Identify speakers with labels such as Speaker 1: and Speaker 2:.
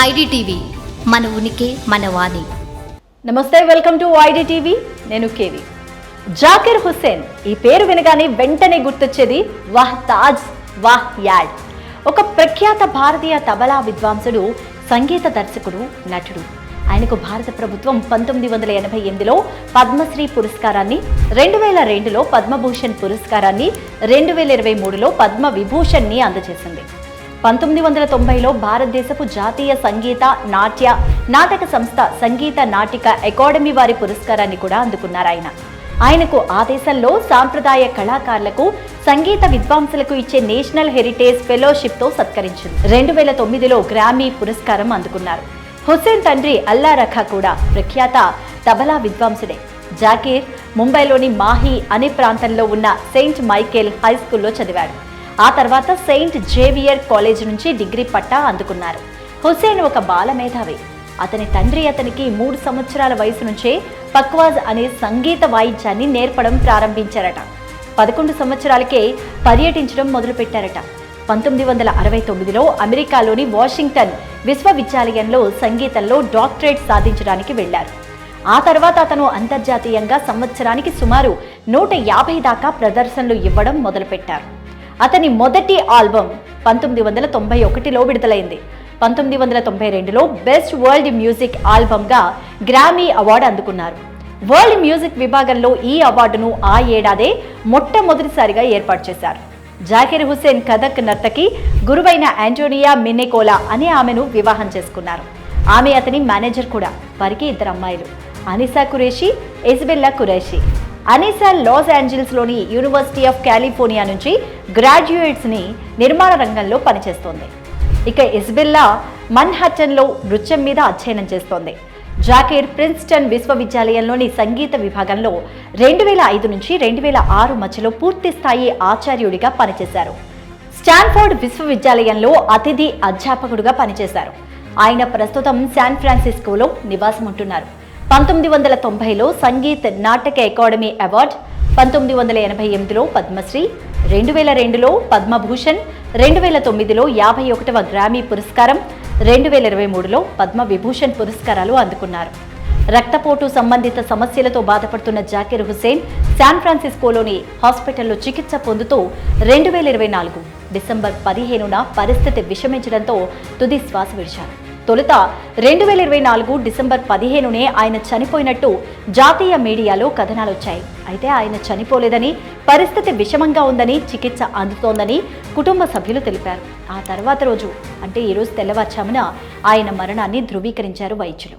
Speaker 1: IDTV మన ఉనికి మన వాణి.
Speaker 2: నమస్తే వెల్కమ్ టు ఐడిటీవీ. నేను కేవి. జాకిర్ హుస్సేన్ ఈ పేరు వినగానే వెంటనే గుర్తొచ్చేది వాహ్ తాజ్ వాహ్ యాడ్. ఒక ప్రఖ్యాత భారతీయ తబలా విద్వాంసుడు సంగీత దర్శకుడు నటుడు. ఆయనకు భారత ప్రభుత్వం పంతొమ్మిది వందల ఎనభై ఎనిమిదిలో పద్మశ్రీ పురస్కారాన్ని రెండు వేల రెండులో పద్మభూషణ్ పురస్కారాన్ని రెండు వేల ఇరవై మూడులో పద్మ విభూషణ్ని అందజేసింది. పంతొమ్మిది వందల తొంభైలో భారతదేశపు జాతీయ సంగీత నాట్య నాటక సంస్థ సంగీత నాటిక అకాడమీ వారి పురస్కారాన్ని కూడా అందుకున్నారు ఆయన. ఆయనకు ఆ దేశంలో సాంప్రదాయ కళాకారులకు సంగీత విద్వాంసులకు ఇచ్చే నేషనల్ హెరిటేజ్ ఫెలోషిప్తో సత్కరించింది. రెండు వేల తొమ్మిదిలో గ్రామీ పురస్కారం అందుకున్నారు. హుస్సేన్ తండ్రి అల్లా రఖా కూడా ప్రఖ్యాత తబలా విద్వాంసుడే. జాకీర్ ముంబైలోని మాహి అనే ప్రాంతంలో ఉన్న సెయింట్ మైకేల్ హై స్కూల్లో చదివాడు. ఆ తర్వాత సెయింట్ జేవియర్ కాలేజ్ నుంచి డిగ్రీ పట్టా అందుకున్నారు. హుస్సేన్ ఒక బాల మేధావి. అతని తండ్రి అతనికి మూడు సంవత్సరాల వయసు నుంచే పక్వాజ్ అనే సంగీత వాయిద్యాన్ని నేర్పడం ప్రారంభించారట. పదకొండు సంవత్సరాలకే పర్యటించడం మొదలుపెట్టారట. పంతొమ్మిది వందల అరవై తొమ్మిదిలో అమెరికాలోని వాషింగ్టన్ విశ్వవిద్యాలయంలో సంగీతంలో డాక్టరేట్ సాధించడానికి వెళ్ళారు ఆ తర్వాత అతను అంతర్జాతీయంగా సంవత్సరానికి సుమారు నూట యాభై దాకా ప్రదర్శనలు ఇవ్వడం మొదలుపెట్టారు. అతని మొదటి ఆల్బమ్ పంతొమ్మిది వందల తొంభై ఒకటిలో విడుదలైంది. పంతొమ్మిది వందల తొంభై రెండులో బెస్ట్ వరల్డ్ మ్యూజిక్ ఆల్బమ్గా గ్రామీ అవార్డు అందుకున్నారు. వరల్డ్ మ్యూజిక్ విభాగంలో ఈ అవార్డును ఆ ఏడాదే మొట్టమొదటిసారిగా ఏర్పాటు చేశారు. జాకిర్ హుస్సేన్ కథక్ నర్తకి గురువైన యాంటోనియా మిన్నెకోలా అనే ఆమెను వివాహం చేసుకున్నారు. ఆమె అతని మేనేజర్ కూడా వారికి ఇద్దరు అమ్మాయిలు. అనిసా కురేషి ఇజబెల్లా కురేషి అనీసా లాస్ ఏంజల్స్లోని యూనివర్సిటీ ఆఫ్ కాలిఫోర్నియా నుంచి గ్రాడ్యుయేట్స్ని నిర్మాణ రంగంలో పనిచేస్తోంది. ఇక ఇస్బెల్లా మన్హట్టన్లో నృత్యం మీద అధ్యయనం చేస్తోంది. జాకీర్ ప్రిన్స్టన్ విశ్వవిద్యాలయంలోని సంగీత విభాగంలో రెండు వేల ఐదు నుంచి రెండు వేల ఆరు మధ్యలో పూర్తి స్థాయి ఆచార్యుడిగా పనిచేశారు. స్టాన్ఫోర్డ్ విశ్వవిద్యాలయంలో అతిథి అధ్యాపకుడుగా పనిచేశారు. ఆయన ప్రస్తుతం శాన్ ఫ్రాన్సిస్కోలో నివాసం ఉంటున్నారు పంతొమ్మిది వందల తొంభైలో సంగీత్ నాటక అకాడమీ అవార్డ్ పంతొమ్మిది వందల ఎనభై ఎనిమిదిలో పద్మశ్రీ రెండు వేల రెండులో పద్మభూషణ్ రెండు వేల తొమ్మిదిలో యాభై ఒకటవ గ్రామీ పురస్కారం రెండు వేల ఇరవై మూడులో పద్మ విభూషణ్ పురస్కారాలు అందుకున్నారు. రక్తపోటు సంబంధిత సమస్యలతో బాధపడుతున్న జాకిర్ హుసేన్ శాన్ ఫ్రాన్సిస్కోలోని హాస్పిటల్లో చికిత్స పొందుతూ రెండు వేల ఇరవై నాలుగు డిసెంబర్ పదిహేనున పరిస్థితి విషమించడంతో తుది శ్వాస విడిచారు. తొలుత రెండు వేల ఇరవై నాలుగు డిసెంబర్ పదిహేనునే ఆయన చనిపోయినట్టు జాతీయ మీడియాలో కథనాలు వచ్చాయి అయితే ఆయన చనిపోలేదని పరిస్థితి విషమంగా ఉందని చికిత్స అందుతోందని కుటుంబ సభ్యులు తెలిపారు. ఆ తర్వాత రోజు అంటే ఈరోజు తెల్లవారుచామున ఆయన మరణాన్ని ధృవీకరించారు వైద్యులు.